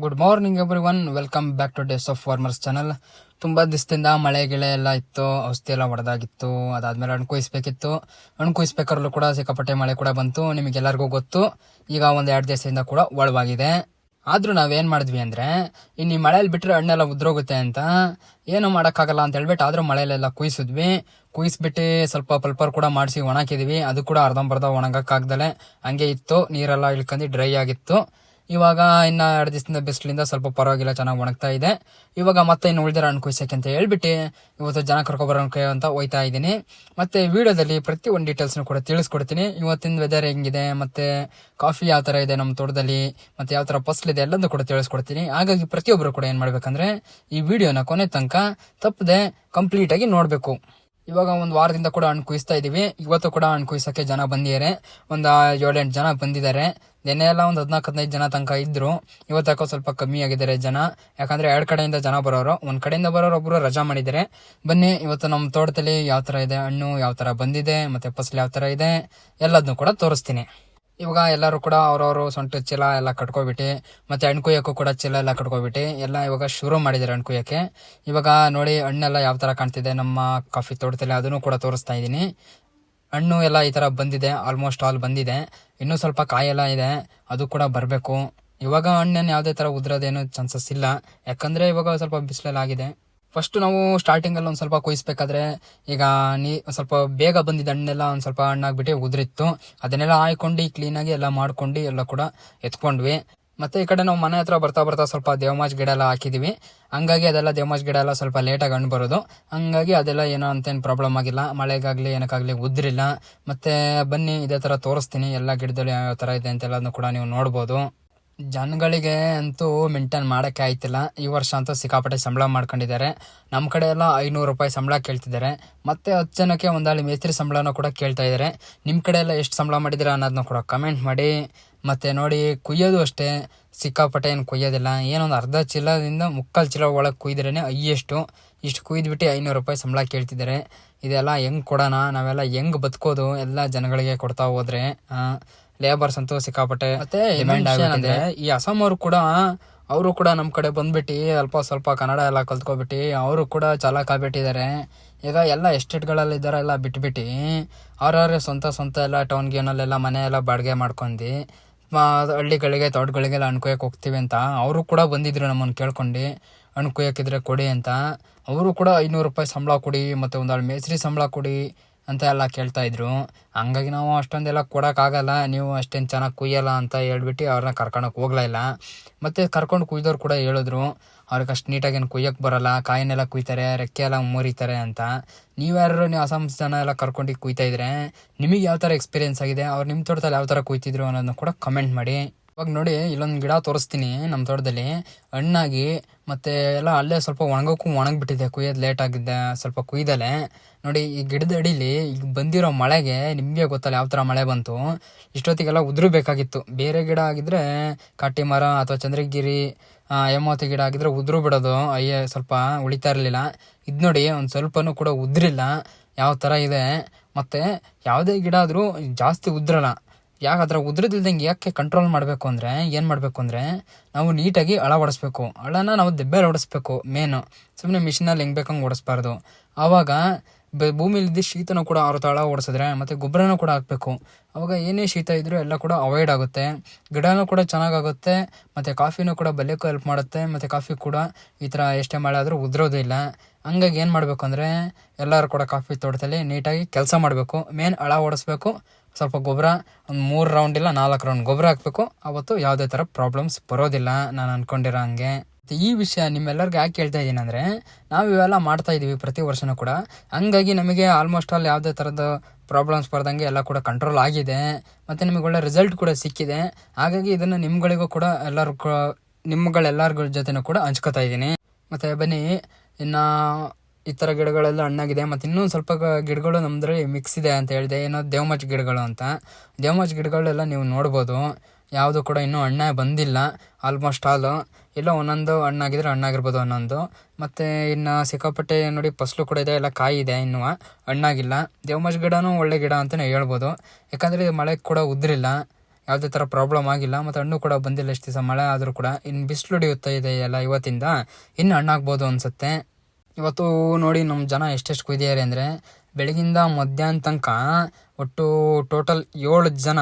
Good morning everyone welcome back to days of farmers channel ತುಂಬ ದಿವಸದಿಂದ ಮಳೆ, ಗಿಳೆ ಎಲ್ಲ ಇತ್ತು. ಔಷಧಿ ಎಲ್ಲ ಹೊಡೆದಾಗಿತ್ತು. ಅದಾದಮೇಲೆ ಹಣ್ಣು ಕುಯಿಸ್ಬೇಕಿತ್ತು ಹಣ್ಣು ಕೂಡ ಸಿಕ್ಕಾಪಟ್ಟೆ ಮಳೆ ಕೂಡ ಬಂತು. ನಿಮಗೆಲ್ಲರಿಗೂ ಗೊತ್ತು. ಈಗ ಒಂದು ಎರಡು ದಿವಸದಿಂದ ಕೂಡ ಒಳವಾಗಿದೆ. ಆದ್ರೂ ನಾವೇನು ಮಾಡಿದ್ವಿ ಅಂದ್ರೆ, ಇನ್ನು ಈ ಮಳೆಯಲ್ಲಿ ಬಿಟ್ಟರೆ ಹಣ್ಣೆಲ್ಲ ಉದ್ರೋಗುತ್ತೆ ಅಂತ. ಏನು ಮಾಡೋಕ್ಕಾಗಲ್ಲ ಅಂತ ಹೇಳ್ಬಿಟ್ಟು ಆದ್ರೂ ಮಳೆಯಲ್ಲೆಲ್ಲ ಕುಯ್ಸಿದ್ವಿ. ಕುಯ್ಸಿಬಿಟ್ಟು ಸ್ವಲ್ಪ ಪಲ್ಪರ್ ಕೂಡ ಮಾಡಿಸಿ ಒಣಕಿದ್ವಿ ಅದು ಕೂಡ ಅರ್ಧಂಬರ್ಧ ಒಣಗಕ್ಕಾಗ್ದಲೆ ಹಂಗೆ ಇತ್ತು. ನೀರೆಲ್ಲ ಇಳ್ಕೊಂಡು ಡ್ರೈ ಆಗಿತ್ತು. ಇವಾಗ ಇನ್ನ ಎರಡು ದಿವಸದಿಂದ ಬಿಸಿಲಿಂದ ಸ್ವಲ್ಪ ಪರವಾಗಿಲ್ಲ, ಚೆನ್ನಾಗಿ ಒಣಗ್ತಾ ಇದೆ. ಇವಾಗ ಮತ್ತೆ ಇನ್ನು ಉಳಿದಿರ ಅನ್ಕೋಸಕ್ಕೆ ಅಂತ ಹೇಳ್ಬಿಟ್ಟು ಇವತ್ತು ಜನ ಕರ್ಕೊಬರೋಕೆ ಅಂತ ಹೋಯ್ತಾ ಇದ್ದೀನಿ. ಮತ್ತೆ ವಿಡಿಯೋದಲ್ಲಿ ಪ್ರತಿ ಒಂದು ಡೀಟೇಲ್ಸ್ನು ಕೂಡ ತಿಳಿಸ್ಕೊಡ್ತೀನಿ. ಇವತ್ತಿನ ವೆದರ್ ಹೆಂಗಿದೆ, ಮತ್ತೆ ಕಾಫಿ ಯಾವ ಥರ ಇದೆ ನಮ್ಮ ತೋಟದಲ್ಲಿ, ಮತ್ತೆ ಯಾವ ಥರ ಫಸಲಿದೆ ಎಲ್ಲದೂ ಕೂಡ ತಿಳಿಸ್ಕೊಡ್ತೀನಿ. ಹಾಗಾಗಿ ಪ್ರತಿಯೊಬ್ಬರು ಕೂಡ ಏನು ಮಾಡಬೇಕಂದ್ರೆ ಈ ವಿಡಿಯೋನ ಕೊನೆ ತನಕ ತಪ್ಪದೆ ಕಂಪ್ಲೀಟಾಗಿ ನೋಡಬೇಕು. ಇವಾಗ ಒಂದು ವಾರದಿಂದ ಕೂಡ ಹಣ್ಣು ಕುಯಿಸ್ತಾ ಇದೀವಿ. ಇವತ್ತು ಕೂಡ ಹಣ್ಣು ಜನ ಬಂದಿದ್ದಾರೆ. ಒಂದು ಏಳೆಂಟು ಜನ ಬಂದಿದ್ದಾರೆ. ನೆನ್ನೆ ಎಲ್ಲ ಒಂದು ಹದಿನಾಲ್ಕು, ಹದಿನೈದು ಜನ ತನಕ ಇದ್ದರು ಇವತ್ತು ಯಾಕೋ ಸ್ವಲ್ಪ ಕಮ್ಮಿ ಆಗಿದ್ದಾರೆ ಜನ. ಯಾಕಂದ್ರೆ ಎರಡು ಕಡೆಯಿಂದ ಜನ ಬರೋರು. ಒಂದು ಕಡೆಯಿಂದ ಬರೋರು ಒಬ್ರು ರಜಾ ಮಾಡಿದ್ದಾರೆ. ಬನ್ನಿ, ಇವತ್ತು ನಮ್ಮ ತೋಟದಲ್ಲಿ ಯಾವ ತರ ಇದೆ, ಹಣ್ಣು ಯಾವ ತರ ಬಂದಿದೆ, ಮತ್ತೆ ಫಸಲು ಯಾವ ತರ ಇದೆ ಎಲ್ಲದನ್ನು ಕೂಡ ತೋರಿಸ್ತೀನಿ. ಇವಾಗ ಎಲ್ಲರೂ ಕೂಡ ಅವ್ರವರು ಸೊಂಟ ಚೀಲ ಎಲ್ಲ ಕಟ್ಕೊಬಿಟ್ಟು ಮತ್ತೆ ಹಣ್ಣು ಕುಯ್ಯಕ್ಕೂ ಕೂಡ ಚೀಲ ಎಲ್ಲ ಕಟ್ಕೊಬಿಟ್ಟು ಎಲ್ಲ ಇವಾಗ ಶುರು ಮಾಡಿದ್ದಾರೆ ಹಣ್ಣು ಕುಯ್ಯಕ್ಕೆ ಇವಾಗ ನೋಡಿ ಹಣ್ಣೆಲ್ಲ ಯಾವ ತರ ಕಾಣ್ತಿದೆ, ನಮ್ಮ ಕಾಫಿ ತೋಟದಲ್ಲಿ ಅದನ್ನು ಕೂಡ ತೋರಿಸ್ತಾ ಇದ್ದೀನಿ. ಹಣ್ಣು ಎಲ್ಲ ಈ ತರ ಬಂದಿದೆ ಆಲ್ಮೋಸ್ಟ್ ಆಲ್ ಬಂದಿದೆ. ಇನ್ನೂ ಸ್ವಲ್ಪ ಕಾಯೆಲ್ಲ ಇದೆ, ಅದು ಕೂಡ ಬರಬೇಕು. ಇವಾಗ ಹಣ್ಣೇನು ಯಾವುದೇ ತರ ಉದ್ರೋದೇನು ಚಾನ್ಸಸ್ ಇಲ್ಲ. ಯಾಕಂದ್ರೆ ಇವಾಗ ಸ್ವಲ್ಪ ಬಿಸಿಲೆಲ್ಲ ಆಗಿದೆ ಫಸ್ಟ್ ನಾವು ಸ್ಟಾರ್ಟಿಂಗ್ ಅಲ್ಲಿ ಒಂದ್ ಸ್ವಲ್ಪ ಕೊಯ್ಸ್ಬೇಕಾದ್ರೆ, ಈಗ ನೀ, ಸ್ವಲ್ಪ ಬೇಗ ಬಂದಿದ್ದ ಹಣ್ಣೆಲ್ಲ ಒಂದ್ ಸ್ವಲ್ಪ ಹಣ್ಣಾಗ್ಬಿಟ್ಟು ಉದ್ರಿತ್ತು. ಅದನ್ನೆಲ್ಲ ಹಾಯ್ಕೊಂಡು ಕ್ಲೀನಾಗಿ ಎಲ್ಲ ಮಾಡ್ಕೊಂಡು ಎಲ್ಲ ಕೂಡ ಎತ್ಕೊಂಡ್ವಿ. ಮತ್ತೆ ಈ ಕಡೆ ನಾವು ಮನೆ ಹತ್ರ ಬರ್ತಾ ಬರ್ತಾ ಸ್ವಲ್ಪ ದೇವಮಾಜ್ ಗಿಡ ಎಲ್ಲ ಹಾಕಿದೀವಿ. ಹಂಗಾಗಿ ಅದೆಲ್ಲ ದೇವಮಾಜ್ ಗಿಡ ಎಲ್ಲ ಸ್ವಲ್ಪ ಲೇಟಾಗಿ ಹಣ್ಣು ಬರೋದು ಹಂಗಾಗಿ ಅದೆಲ್ಲ ಏನೋ ಅಂತೇನು ಪ್ರಾಬ್ಲಮ್ ಆಗಿಲ್ಲ. ಮಳೆಗಾಗ್ಲಿ, ಏನಕ್ಕಾಗಲಿ ಉದ್ರಿಲ್ಲ. ಮತ್ತೆ ಬನ್ನಿ, ಇದೇ ತರ ತೋರಿಸ್ತೀನಿ. ಎಲ್ಲ ಗಿಡದಲ್ಲಿ ಯಾವ ತರ ಇದೆ ಅಂತೆಲ್ಲದನ್ನು ಕೂಡ ನೀವು ನೋಡ್ಬೋದು. ಜನಗಳಿಗೆ ಅಂತೂ ಮೇಂಟೈನ್ ಮಾಡೋಕ್ಕೆ ಆಯ್ತಿಲ್ಲ. ಈ ವರ್ಷ ಅಂತೂ ಸಿಕ್ಕಾಪಟ್ಟೆ ಸಂಬಳ ಮಾಡ್ಕೊಂಡಿದ್ದಾರೆ. ನಮ್ಮ ಕಡೆ ಎಲ್ಲ ಐನೂರು ರೂಪಾಯಿ ಸಂಬಳ ಕೇಳ್ತಿದ್ದಾರೆ. ಮತ್ತು ಹತ್ತು ಜನಕ್ಕೆ ಒಂದಾಳಿ ಮೇಸ್ತ್ರಿ ಸಂಬಳನೂ ಕೂಡ ಕೇಳ್ತಾ ಇದ್ದಾರೆ. ನಿಮ್ಮ ಕಡೆ ಎಲ್ಲ ಎಷ್ಟು ಸಂಬಳ ಮಾಡಿದ್ದೀರಾ ಅನ್ನೋದನ್ನ ಕೂಡ ಕಮೆಂಟ್ ಮಾಡಿ. ಮತ್ತು ನೋಡಿ, ಕುಯ್ಯೋದು ಅಷ್ಟೇ. ಸಿಕ್ಕಾಪಟ್ಟೆ ಏನು ಕುಯ್ಯೋದಿಲ್ಲ. ಏನೊಂದು ಅರ್ಧ ಚೀಲದಿಂದ ಮುಕ್ಕಾಲು ಚೀಲ ಒಳಗೆ ಕುಯ್ದ್ರೇ ಅಯ್ಯಷ್ಟು ಇಷ್ಟು ಕುಯ್ದುಬಿಟ್ಟು ಐನೂರು ರೂಪಾಯಿ ಸಂಬಳ ಕೇಳ್ತಿದ್ದಾರೆ. ಇದೆಲ್ಲ ಹೆಂಗೆ ಕೊಡೋಣ? ನಾವೆಲ್ಲ ಹೆಂಗ್ ಬದುಕೋದು? ಎಲ್ಲ ಜನಗಳಿಗೆ ಕೊಡ್ತಾ ಹೋದ್ರೆ ಲೇಬರ್ಸ್ ಅಂತೂ ಸಿಕ್ಕಾಪಟ್ಟೆ ಮತ್ತೆ ಡಿಮ್ಯಾಂಡ್ ಆಗಿದೆ ಈ ಅಸ್ಸಾಂ ಅವರು ಕೂಡ ಅವರು ಕೂಡ ನಮ್ಮ ಕಡೆ ಬಂದ್ಬಿಟ್ಟು ಅಲ್ಪ ಸ್ವಲ್ಪ ಕನ್ನಡ ಎಲ್ಲ ಕಲ್ತ್ಕೊಬಿಟ್ಟು ಅವರು ಕೂಡ ಚಾಲಕ ಆಗ್ಬಿಟ್ಟಿದ್ದಾರೆ. ಈಗ ಎಲ್ಲ ಎಸ್ಟೇಟ್ಗಳಲ್ಲಿ ಇದ್ದಾರೆ ಎಲ್ಲ ಬಿಟ್ಬಿಟ್ಟು ಅವ್ರವ್ರ ಸ್ವಂತ ಸ್ವಂತ ಎಲ್ಲ ಟೌನ್ ಗೇನಲ್ಲೆಲ್ಲ ಮನೆ ಎಲ್ಲ ಬಾಡಿಗೆ ಮಾಡ್ಕೊಂಡು ಹಳ್ಳಿಗಳಿಗೆ ತೋಟಗಳಿಗೆಲ್ಲ ಅಣ್ಕೊಯಕ್ಕೆ ಹೋಗ್ತೀವಿ ಅಂತ ಅವರು ಕೂಡ ಬಂದಿದ್ರು ನಮ್ಮನ್ನು ಕೇಳ್ಕೊಂಡು ಅಣ್ಕೊಯಕ್ಕಿದ್ರೆ ಕೊಡಿ ಅಂತ. ಅವರು ಕೂಡ ಐನೂರು ರೂಪಾಯಿ ಸಂಬಳ ಕೊಡಿ ಮತ್ತೆ ಒಂದಾಳು ಮೇಸ್ತ್ರಿ ಸಂಬಳ ಕೊಡಿ ಅಂತ ಎಲ್ಲ ಕೇಳ್ತಾ ಇದ್ರು. ಹಂಗಾಗಿ ನಾವು ಅಷ್ಟೊಂದೆಲ್ಲ ಕೊಡೋಕ್ಕಾಗಲ್ಲ, ನೀವು ಅಷ್ಟೇನು ಚೆನ್ನಾಗಿ ಕುಯ್ಯಲ್ಲ ಅಂತ ಹೇಳ್ಬಿಟ್ಟು ಅವ್ರನ್ನ ಕರ್ಕೊಂಡೋಗಿ ಹೋಗ್ಲಾ ಇಲ್ಲ. ಮತ್ತು ಕರ್ಕೊಂಡು ಕುಯ್ದವ್ರು ಕೂಡ ಹೇಳಿದ್ರು, ಅವ್ರಿಗೆ ಅಷ್ಟು ನೀಟಾಗಿ ಏನು ಕುಯ್ಯಕ್ಕೆ ಬರಲ್ಲ, ಕಾಯಿನೆಲ್ಲ ಕುಯ್ತಾರೆ, ರೆಕ್ಕೆ ಎಲ್ಲ ಮುರಿತಾರೆ ಅಂತ. ನೀವ್ಯಾರು ನೀವು ಅಸಾಮ್ಸ್ ಜನ ಎಲ್ಲ ಕರ್ಕೊಂಡು ಕುಯ್ತಾಯಿದ್ರೆ ನಿಮಗೆ ಯಾವ ಥರ ಎಕ್ಸ್ಪೀರಿಯೆನ್ಸ್ ಆಗಿದೆ, ಅವ್ರು ನಿಮ್ಮ ತೋಟದಲ್ಲಿ ಯಾವ ಥರ ಕುಯ್ತಿದ್ರು ಅನ್ನೋದನ್ನ ಕೂಡ ಕಮೆಂಟ್ ಮಾಡಿ. ಇವಾಗ ನೋಡಿ, ಇಲ್ಲೊಂದು ಗಿಡ ತೋರಿಸ್ತೀನಿ ನಮ್ಮ ತೋಟದಲ್ಲಿ. ಹಣ್ಣಾಗಿ ಮತ್ತೆ ಎಲ್ಲ ಅಲ್ಲೇ ಸ್ವಲ್ಪ ಒಣಗೋಕ್ಕೂ ಒಣಗಿಬಿಟ್ಟಿದೆ, ಕುಯ್ಯೋದು ಲೇಟ್ ಆಗಿದ್ದೆ, ಸ್ವಲ್ಪ ಕುಯ್ದಲೆ. ನೋಡಿ, ಈ ಗಿಡದ ಅಡೀಲಿ ಈಗ ಬಂದಿರೋ ಮಳೆಗೆ ನಿಮಗೆ ಗೊತ್ತಲ್ಲ ಯಾವ ಥರ ಮಳೆ ಬಂತು. ಇಷ್ಟೊತ್ತಿಗೆಲ್ಲ ಉದುರಬೇಕಾಗಿತ್ತು. ಬೇರೆ ಗಿಡ ಆಗಿದ್ರೆ ಕಾಟಿ ಮರ ಅಥವಾ ಚಂದ್ರಗಿರಿ ಹೇಮಾವತಿ ಗಿಡ ಆಗಿದ್ರೆ ಉದುರು ಬಿಡೋದು. ಅಯ್ಯ, ಸ್ವಲ್ಪ ಉಳಿತಾ ಇರಲಿಲ್ಲ. ಇದು ನೋಡಿ ಒಂದು ಸ್ವಲ್ಪನೂ ಕೂಡ ಉದ್ರಿಲ್ಲ. ಯಾವ ಥರ ಇದೆ. ಮತ್ತು ಯಾವುದೇ ಗಿಡ ಆದರೂ ಜಾಸ್ತಿ ಉದ್ರಲ್ಲ. ಯಾಕೆ ಅದ್ರ ಉದ್ರದಿಲ್ದಂಗೆ ಯಾಕೆ ಕಂಟ್ರೋಲ್ ಮಾಡಬೇಕು ಅಂದರೆ, ಏನು ಮಾಡಬೇಕು ಅಂದರೆ, ನಾವು ನೀಟಾಗಿ ಅಳ ಹೊಡಿಸ್ಬೇಕು ಅಳನ ನಾವು ದೆಬ್ಬೆಲಿ ಹೊಡಿಸ್ಬೇಕು ಮೇನು ಸುಮ್ಮನೆ ಮಿಷಿನಲ್ಲಿ ಹೆಂಗೆ ಬೇಕಂಗೆ ಓಡಿಸ್ಬಾರ್ದು ಆವಾಗ ಬ- ಭೂಮಿಲಿದ್ದ ಶೀತನೂ ಕೂಡ ಅವ್ರ ತಳ ಓಡಿಸಿದ್ರೆ ಮತ್ತು ಗೊಬ್ಬರನೂ ಕೂಡ ಹಾಕಬೇಕು. ಅವಾಗ ಏನೇ ಶೀತ ಇದ್ದರೂ ಎಲ್ಲ ಕೂಡ ಅವಾಯ್ಡ್ ಆಗುತ್ತೆ. ಗಿಡನೂ ಕೂಡ ಚೆನ್ನಾಗಾಗುತ್ತೆ, ಮತ್ತು ಕಾಫಿನೂ ಕೂಡ ಬಲ್ಯಕ್ಕೂ ಹೆಲ್ಪ್ ಮಾಡುತ್ತೆ, ಮತ್ತು ಕಾಫಿ ಕೂಡ ಈ ಥರ ಎಷ್ಟೇ ಮಳೆ ಆದರೂ ಉದುರೋದಿಲ್ಲ ಹಂಗಾಗಿ ಏನು ಮಾಡಬೇಕು ಅಂದರೆ ಎಲ್ಲರೂ ಕೂಡ ಕಾಫಿ ತೋಟದಲ್ಲಿ ನೀಟಾಗಿ ಕೆಲಸ ಮಾಡಬೇಕು. ಮೇನ್ ಅಳ ಓಡಿಸ್ಬೇಕು, ಸ್ವಲ್ಪ ಗೊಬ್ಬರ, ಒಂದು ಮೂರು ರೌಂಡ್ ಇಲ್ಲ ನಾಲ್ಕು ರೌಂಡ್ ಗೊಬ್ಬರ ಹಾಕಬೇಕು. ಅವತ್ತು ಯಾವುದೇ ಥರ ಪ್ರಾಬ್ಲಮ್ಸ್ ಬರೋದಿಲ್ಲ. ನಾನು ಅಂದ್ಕೊಂಡಿರೋ ಹಂಗೆ. ಈ ವಿಷಯ ನಿಮ್ಮೆಲ್ಲರಿಗೂ ಯಾಕೆ ಹೇಳ್ತಾ ಇದ್ದೀನಿ ಅಂದರೆ, ನಾವು ಇವೆಲ್ಲ ಮಾಡ್ತಾ ಇದ್ದೀವಿ ಪ್ರತಿ ವರ್ಷನೂ ಕೂಡ. ಹಂಗಾಗಿ ನಮಗೆ ಆಲ್ಮೋಸ್ಟ್ ಆಲ್ ಯಾವುದೇ ಥರದ ಪ್ರಾಬ್ಲಮ್ಸ್ ಬರ್ದಂಗೆ ಎಲ್ಲ ಕೂಡ ಕಂಟ್ರೋಲ್ ಆಗಿದೆ. ಮತ್ತು ನಿಮಗೆ ಒಳ್ಳೆ ರಿಸಲ್ಟ್ ಕೂಡ ಸಿಕ್ಕಿದೆ. ಹಾಗಾಗಿ ಇದನ್ನು ನಿಮ್ಗಳಿಗೂ ಕೂಡ ಎಲ್ಲರೂ ನಿಮ್ಗಳೆಲ್ಲರ ಜೊತೆನೂ ಕೂಡ ಹಂಚ್ಕೋತಾ ಇದ್ದೀನಿ. ಮತ್ತು ಬನ್ನಿ, ಇನ್ನು ಈ ಥರ ಗಿಡಗಳೆಲ್ಲ ಹಣ್ಣಾಗಿದೆ. ಮತ್ತು ಇನ್ನೊಂದು ಸ್ವಲ್ಪ ಗಿಡಗಳು ನಮ್ಮದ್ರಲ್ಲಿ ಮಿಕ್ಸ್ ಇದೆ ಅಂತ ಹೇಳಿದೆ. ಏನೋ ದೇವಮಚ್ ಗಿಡಗಳು ಅಂತ. ದೇವಮಚ್ ಗಿಡಗಳೆಲ್ಲ ನೀವು ನೋಡ್ಬೋದು. ಯಾವುದು ಕೂಡ ಇನ್ನೂ ಹಣ್ಣೇ ಬಂದಿಲ್ಲ. ಆಲ್ಮೋಸ್ಟ್ ಆಲ್ ಎಲ್ಲೋ ಒಂದೊಂದು ಹಣ್ಣಾಗಿದ್ರೆ ಹಣ್ಣಾಗಿರ್ಬೋದು ಒಂದೊಂದು. ಮತ್ತು ಇನ್ನು ಸಿಕ್ಕಾಪಟ್ಟೆ ನೋಡಿ ಫಸಲು ಕೂಡ ಇದೆ, ಎಲ್ಲ ಕಾಯಿ ಇದೆ ಇನ್ನೂ ಹಣ್ಣಾಗಿಲ್ಲ ದೇವಮಜ್ ಗಿಡವೂ ಒಳ್ಳೆ ಗಿಡ ಅಂತಲೇ ಹೇಳ್ಬೋದು. ಯಾಕಂದರೆ ಮಳೆ ಕೂಡ ಉದ್ರಿಲ್ಲ. ಯಾವುದೇ ಥರ ಪ್ರಾಬ್ಲಮ್ ಆಗಿಲ್ಲ. ಮತ್ತು ಹಣ್ಣು ಕೂಡ ಬಂದಿಲ್ಲ ಎಷ್ಟು ದಿವಸ ಮಳೆ ಆದರೂ ಕೂಡ. ಇನ್ನು ಬಿಸಿಲು ಹಿಡಿಯುತ್ತಾ ಇದೆ ಎಲ್ಲ ಇವತ್ತಿಂದ. ಇನ್ನು ಹಣ್ಣಾಗ್ಬೋದು ಅನಿಸುತ್ತೆ. ಇವತ್ತು ನೋಡಿ ನಮ್ಮ ಜನ ಎಷ್ಟೆಷ್ಟು ಕುಯ್ದಿದ್ದಾರೆ ಅಂದರೆ, ಬೆಳಗಿಂದ ಮಧ್ಯಾಹ್ನ ತನಕ ಒಟ್ಟು ಟೋಟಲ್ ಏಳು ಜನ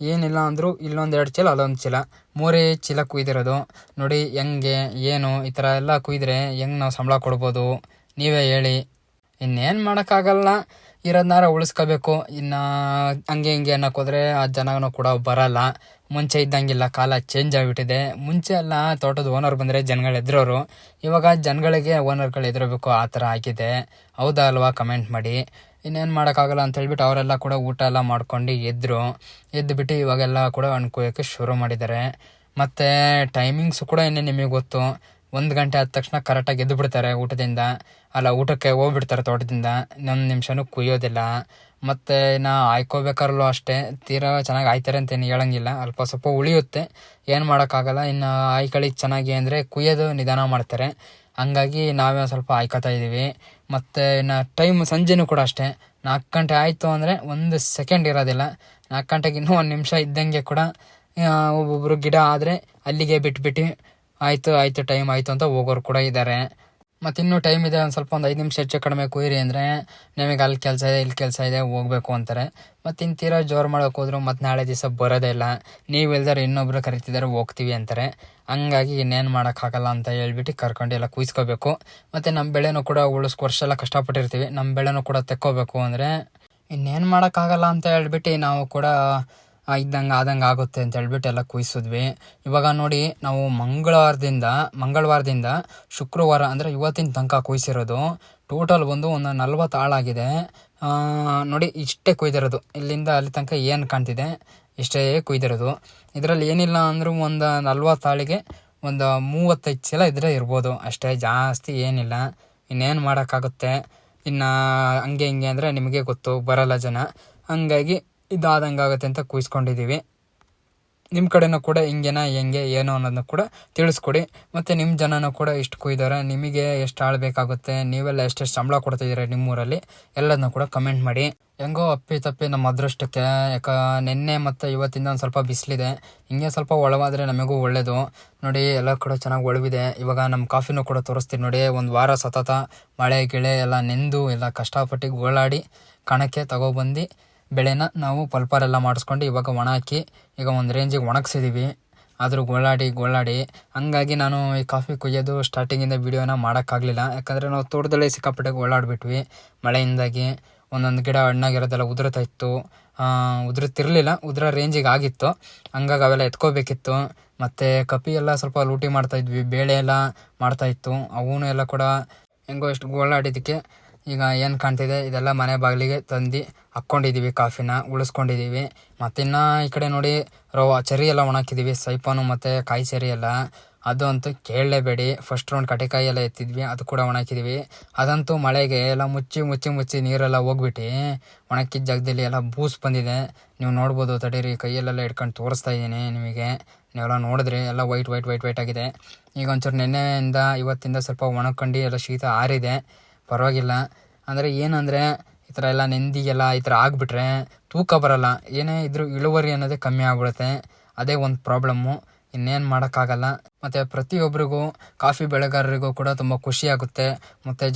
ಏನಿಲ್ಲ ಅಂದರೂ ಇಲ್ಲೊಂದು ಎರಡು ಚೀಲ ಅಲ್ಲೊಂದು ಚೀಲ. ಮೂರೇ ಚೀಲ ಕುಯ್ದಿರೋದು. ನೋಡಿ, ಹೆಂಗೆ, ಏನು, ಈ ಥರ ಎಲ್ಲ ಕುಯ್ದ್ರೆ ಹೆಂಗೆ ನಾವು ಸಂಬಳ ಕೊಡ್ಬೋದು? ನೀವೇ ಹೇಳಿ. ಇನ್ನೇನು ಮಾಡೋಕ್ಕಾಗಲ್ಲ. ಇರೋದನ್ನಾರ ಉಳಿಸ್ಕೋಬೇಕು. ಇನ್ನು ಹಂಗೆ ಹಿಂಗೆ ಅನ್ನೋಕ್ಕೋದ್ರೆ ಆ ಜನನೂ ಕೂಡ ಬರಲ್ಲ. ಮುಂಚೆ ಇದ್ದಂಗಿಲ್ಲ, ಕಾಲ ಚೇಂಜ್ ಆಗಿಬಿಟ್ಟಿದೆ. ಮುಂಚೆ ಎಲ್ಲ ತೋಟದ ಓನರ್ ಬಂದರೆ ಜನಗಳು ಎದ್ರೋರು. ಇವಾಗ ಜನಗಳಿಗೆ ಓನರ್ಗಳು ಎದುರಬೇಕು, ಆ ಥರ ಆಗಿದೆ. ಹೌದಾ ಅಲ್ವಾ? ಕಮೆಂಟ್ ಮಾಡಿ. ಇನ್ನೇನು ಮಾಡೋಕ್ಕಾಗಲ್ಲ ಅಂತ ಹೇಳ್ಬಿಟ್ಟು ಅವರೆಲ್ಲ ಕೂಡ ಊಟ ಎಲ್ಲ ಮಾಡ್ಕೊಂಡು ಎದ್ದರು ಎದ್ದುಬಿಟ್ಟು ಇವಾಗೆಲ್ಲ ಕೂಡ ಹಣ್ಣು ಶುರು ಮಾಡಿದ್ದಾರೆ. ಮತ್ತು ಟೈಮಿಂಗ್ಸು ಕೂಡ ಇನ್ನೇ ನಿಮಗೆ ಗೊತ್ತು. ಒಂದು ಗಂಟೆ ಆದ ತಕ್ಷಣ ಕರೆಕ್ಟಾಗಿ ಎದ್ದು ಬಿಡ್ತಾರೆ ಊಟದಿಂದ. ಅಲ್ಲ, ಊಟಕ್ಕೆ ಹೋಗ್ಬಿಡ್ತಾರೆ ತೋಟದಿಂದ. ಇನ್ನೊಂದು ನಿಮಿಷನೂ ಕುಯ್ಯೋದಿಲ್ಲ. ಮತ್ತು ಇನ್ನು ಆಯ್ಕೋಬೇಕಾರಲ್ಲೂ ಅಷ್ಟೇ. ತೀರಾ ಚೆನ್ನಾಗಿ ಆಯ್ತಾರೆ ಅಂತ ಏನು ಹೇಳಂಗಿಲ್ಲ. ಅಲ್ಪ ಸ್ವಲ್ಪ ಉಳಿಯುತ್ತೆ. ಏನು ಮಾಡೋಕ್ಕಾಗಲ್ಲ. ಇನ್ನು ಆಯ್ಕಳಿಗೆ ಚೆನ್ನಾಗಿ ಅಂದರೆ ಕುಯ್ಯೋದು ನಿಧಾನ ಮಾಡ್ತಾರೆ. ಹಂಗಾಗಿ ನಾವೇ ಸ್ವಲ್ಪ ಆಯ್ಕೋತಾ ಇದ್ದೀವಿ ಮತ್ತು ಇನ್ನು ಟೈಮ್ ಸಂಜೆನೂ ಕೂಡ ಅಷ್ಟೇ. ನಾಲ್ಕು ಗಂಟೆ ಆಯಿತು ಅಂದರೆ ಒಂದು ಸೆಕೆಂಡ್ ಇರೋದಿಲ್ಲ. ನಾಲ್ಕು ಗಂಟೆಗೆ ಇನ್ನೂ ಒಂದು ನಿಮಿಷ ಇದ್ದಂಗೆ ಕೂಡ ಒಬ್ಬೊಬ್ಬರು ಗಿಡ ಆದರೆ ಅಲ್ಲಿಗೆ ಬಿಟ್ಬಿಟ್ಟು ಆಯಿತು ಆಯಿತು ಟೈಮ್ ಆಯಿತು ಅಂತ ಹೋಗೋರು ಕೂಡ ಇದ್ದಾರೆ ಮತ್ತು ಇನ್ನೂ ಟೈಮ್ ಇದೆ, ಒಂದು ಸ್ವಲ್ಪ ಒಂದು ಐದು ನಿಮಿಷ ಹೆಚ್ಚು ಕಡಿಮೆ ಕುಯ್ರಿ ಅಂದರೆ ನಿಮಗೆ ಅಲ್ಲಿ ಕೆಲಸ ಇದೆ, ಇಲ್ಲಿ ಕೆಲಸ ಇದೆ, ಹೋಗ್ಬೇಕು ಅಂತಾರೆ. ಮತ್ತು ಇನ್ನು ತೀರಾ ಜೋರು ಮಾಡೋಕೆ ಹೋದ್ರು ಮತ್ತು ನಾಳೆ ದಿವಸ ಬರೋದೇ ಇಲ್ಲ. ನೀವು ಇಲ್ದಾರೆ ಇನ್ನೊಬ್ರು ಕರಿತಿದ್ದಾರೆ ಹೋಗ್ತೀವಿ ಅಂತಾರೆ. ಹಂಗಾಗಿ ಇನ್ನೇನು ಮಾಡೋಕ್ಕಾಗಲ್ಲ ಅಂತ ಹೇಳ್ಬಿಟ್ಟು ಕರ್ಕೊಂಡು ಎಲ್ಲ ಕುಯ್ಸ್ಕೋಬೇಕು. ಮತ್ತು ನಮ್ಮ ಬೆಳೆನೂ ಕೂಡ ಉಳಿಸ್ಕೊ, ವರ್ಷ ಎಲ್ಲ ಕಷ್ಟಪಟ್ಟಿರ್ತೀವಿ. ನಮ್ಮ ಬೆಳೆನೂ ಕೂಡ ತೆಕ್ಕೋಬೇಕು ಅಂದರೆ ಇನ್ನೇನು ಮಾಡೋಕ್ಕಾಗಲ್ಲ ಅಂತ ಹೇಳ್ಬಿಟ್ಟು ನಾವು ಕೂಡ ಇದ್ದಂಗೆ ಆದಂಗೆ ಆಗುತ್ತೆ ಅಂತ ಹೇಳ್ಬಿಟ್ಟು ಎಲ್ಲ ಕುಯ್ಸಿದ್ವಿ. ಇವಾಗ ನೋಡಿ, ನಾವು ಮಂಗಳವಾರದಿಂದ ಮಂಗಳವಾರದಿಂದ ಶುಕ್ರವಾರ ಅಂದರೆ ಇವತ್ತಿನ ತನಕ ಕುಯ್ಸಿರೋದು. ಟೋಟಲ್ ಬಂದು ಒಂದು ನಲ್ವತ್ತು ಆಳಾಗಿದೆ ನೋಡಿ, ಇಷ್ಟೇ ಕುಯ್ದಿರೋದು. ಇಲ್ಲಿಂದ ಅಲ್ಲಿ ತನಕ ಏನು ಕಾಣ್ತಿದೆ? ಇಷ್ಟೇ ಕುಯ್ದಿರೋದು. ಇದರಲ್ಲಿ ಏನಿಲ್ಲ ಅಂದರೂ ಒಂದು ನಲ್ವತ್ತು ಆಳಿಗೆ ಒಂದು ಮೂವತ್ತೈದು ಚೀಲ ಇದ್ರೆ ಇರ್ಬೋದು. ಅಷ್ಟೇ, ಜಾಸ್ತಿ ಏನಿಲ್ಲ. ಇನ್ನೇನು ಮಾಡೋಕ್ಕಾಗುತ್ತೆ? ಇನ್ನು ಹಂಗೆ ಹಿಂಗೆ ಅಂದರೆ ನಿಮಗೆ ಗೊತ್ತು, ಬರಲ್ಲ ಜನ. ಹಂಗಾಗಿ ಇದಾದಂಗೆ ಆಗುತ್ತೆ ಅಂತ ಕೂಯಿಸ್ಕೊಂಡಿದ್ದೀವಿ. ನಿಮ್ಮ ಕಡೆನೂ ಕೂಡ ಹಿಂಗೇನ, ಹೆಂಗೆ, ಏನು ಅನ್ನೋದನ್ನ ಕೂಡ ತಿಳಿಸ್ಕೊಡಿ. ಮತ್ತು ನಿಮ್ಮ ಜನನೂ ಕೂಡ ಇಷ್ಟು ಕುಯ್ದಾರೆ. ನಿಮಗೆ ಎಷ್ಟು ಆಳ್ಬೇಕಾಗುತ್ತೆ ನೀವೆಲ್ಲ ಎಷ್ಟೆಷ್ಟು ಸಂಬಳ ಕೊಡ್ತಿದ್ದೀರಾ ನಿಮ್ಮೂರಲ್ಲಿ ಎಲ್ಲದನ್ನೂ ಕೂಡ ಕಮೆಂಟ್ ಮಾಡಿ. ಹೆಂಗೋ ಅಪ್ಪಿ ತಪ್ಪಿ ನಮ್ಮ ಅದೃಷ್ಟಕ್ಕೆ, ಯಾಕ ನಿನ್ನೆ ಮತ್ತು ಇವತ್ತಿಂದ ಒಂದು ಸ್ವಲ್ಪ ಬಿಸಿಲಿದೆ. ಹಿಂಗೆ ಸ್ವಲ್ಪ ಒಳವಾದರೆ ನಮಗೂ ಒಳ್ಳೆಯದು ನೋಡಿ, ಎಲ್ಲ ಕೂಡ ಚೆನ್ನಾಗಿ ಒಳವಿದೆ. ಇವಾಗ ನಮ್ಮ ಕಾಫಿನೂ ಕೂಡ ತೋರಿಸ್ತೀನಿ ನೋಡಿ, ಒಂದು ವಾರ ಸತತ ಮಳೆ, ಗಿಳೆ ಎಲ್ಲ ನೆಂದು ಎಲ್ಲ ಕಷ್ಟಪಟ್ಟು ಗೋಳಾಡಿ ಕಣಕ್ಕೆ ತಗೊಬಂದು. ಬೆಳೆನ ನಾವು ಪಲ್ಪಾರೆಲ್ಲ ಮಾಡಿಸ್ಕೊಂಡು ಇವಾಗ ಒಣ ಹಾಕಿ ಈಗ ಒಂದು ರೇಂಜಿಗೆ ಒಣಗಿಸಿದ್ದೀವಿ ಆದರೂ ಗೋಳಾಡಿ ಗೋಳಾಡಿ. ಹಂಗಾಗಿ ನಾನು ಈ ಕಾಫಿ ಕುಯ್ಯೋದು ಸ್ಟಾರ್ಟಿಂಗಿಂದ ವೀಡಿಯೋನ ಮಾಡೋಕ್ಕಾಗಲಿಲ್ಲ. ಯಾಕಂದರೆ ನಾವು ತೋಟದಲ್ಲೇ ಸಿಕ್ಕಾಪಟ್ಟೆ ಓಡಾಡ್ಬಿಟ್ವಿ ಮಳೆಯಿಂದಾಗಿ ಒಂದೊಂದು ಗಿಡ ಹಣ್ಣಾಗಿರೋದೆಲ್ಲ ಉದುರುತ್ತಾ ಇತ್ತು. ಉದುರುತ್ತಿರಲಿಲ್ಲ ಉದುರೋ ರೇಂಜಿಗೆ ಆಗಿತ್ತು. ಹಂಗಾಗಿ ಅವೆಲ್ಲ ಎತ್ಕೋಬೇಕಿತ್ತು. ಮತ್ತು ಕಪಿ ಎಲ್ಲ ಸ್ವಲ್ಪ ಲೂಟಿ ಮಾಡ್ತಾಯಿದ್ವಿ ಬೇಳೆ ಎಲ್ಲ ಮಾಡ್ತಾಯಿತ್ತು ಅವನು ಎಲ್ಲ ಕೂಡ ಹೆಂಗೋ ಇಷ್ಟು ಗೋಳಾಡಿದ್ದಕ್ಕೆ ಈಗ ಏನು ಕಾಣ್ತಿದೆ? ಇದೆಲ್ಲ ಮನೆ ಬಾಗಿಲಿಗೆ ತಂದು ಹಾಕ್ಕೊಂಡಿದ್ದೀವಿ ಕಾಫಿನ ಉಳಿಸ್ಕೊಂಡಿದ್ದೀವಿ ಮತ್ತಿನ್ನು ಈ ಕಡೆ ನೋಡಿ, ರವ, ಚರಿ ಎಲ್ಲ ಒಣಾಕಿದ್ದೀವಿ ಸೈಪಾನು ಮತ್ತು ಕಾಯಿ ಚರಿ ಎಲ್ಲ. ಅದು ಅಂತೂ ಕೇಳಲೇಬೇಡಿ. ಫಸ್ಟ್ ರೌಂಡ್ ಕಟೆಕಾಯಿ ಎಲ್ಲ ಎತ್ತಿದ್ವಿ, ಅದು ಕೂಡ ಒಣಾಕಿದ್ದೀವಿ ಅದಂತೂ ಮಳೆಗೆ ಎಲ್ಲ ಮುಚ್ಚಿ ಮುಚ್ಚಿ ಮುಚ್ಚಿ ನೀರೆಲ್ಲ ಹೋಗ್ಬಿಟ್ಟು ಒಣಕಿದ ಜಾಗದಲ್ಲಿ ಎಲ್ಲ ಬೂಸ್ ಬಂದಿದೆ. ನೀವು ನೋಡ್ಬೋದು, ತಡೀರಿ, ಕೈಯಲ್ಲೆಲ್ಲ ಇಟ್ಕೊಂಡು ತೋರಿಸ್ತಾ ಇದ್ದೀನಿ ನಿಮಗೆ. ನೀವೆಲ್ಲ ನೋಡಿದ್ರೆ ಎಲ್ಲ ವೈಟ್ ವೈಟ್ ವೈಟ್ ವೈಟ್ ಆಗಿದೆ. ಈಗ ಒಂಚೂರು ನೆನ್ನೆಯಿಂದ ಇವತ್ತಿಂದ ಸ್ವಲ್ಪ ಒಣಕೊಂಡು ಎಲ್ಲ ಶೀತ ಆರಿದೆ. ಪರವಾಗಿಲ್ಲ. ಅಂದರೆ ಏನಂದರೆ, ಈ ಥರ ಎಲ್ಲ ನೆಂದಿಗೆಲ್ಲ ಈ ಥರ ಆಗಿಬಿಟ್ರೆ ತೂಕ ಬರಲ್ಲ. ಏನೇ ಇದ್ರೂ ಇಳುವರಿ ಅನ್ನೋದೇ ಕಮ್ಮಿ ಆಗ್ಬಿಡುತ್ತೆ. ಅದೇ ಒಂದು ಪ್ರಾಬ್ಲಮ್ಮು. ಇನ್ನೇನು ಮಾಡೋಕ್ಕಾಗಲ್ಲ. ಮತ್ತು ಪ್ರತಿಯೊಬ್ಬರಿಗೂ ಕಾಫಿ ಬೆಳೆಗಾರರಿಗೂ ಕೂಡ ತುಂಬ ಖುಷಿ ಆಗುತ್ತೆ. ಮತ್ತು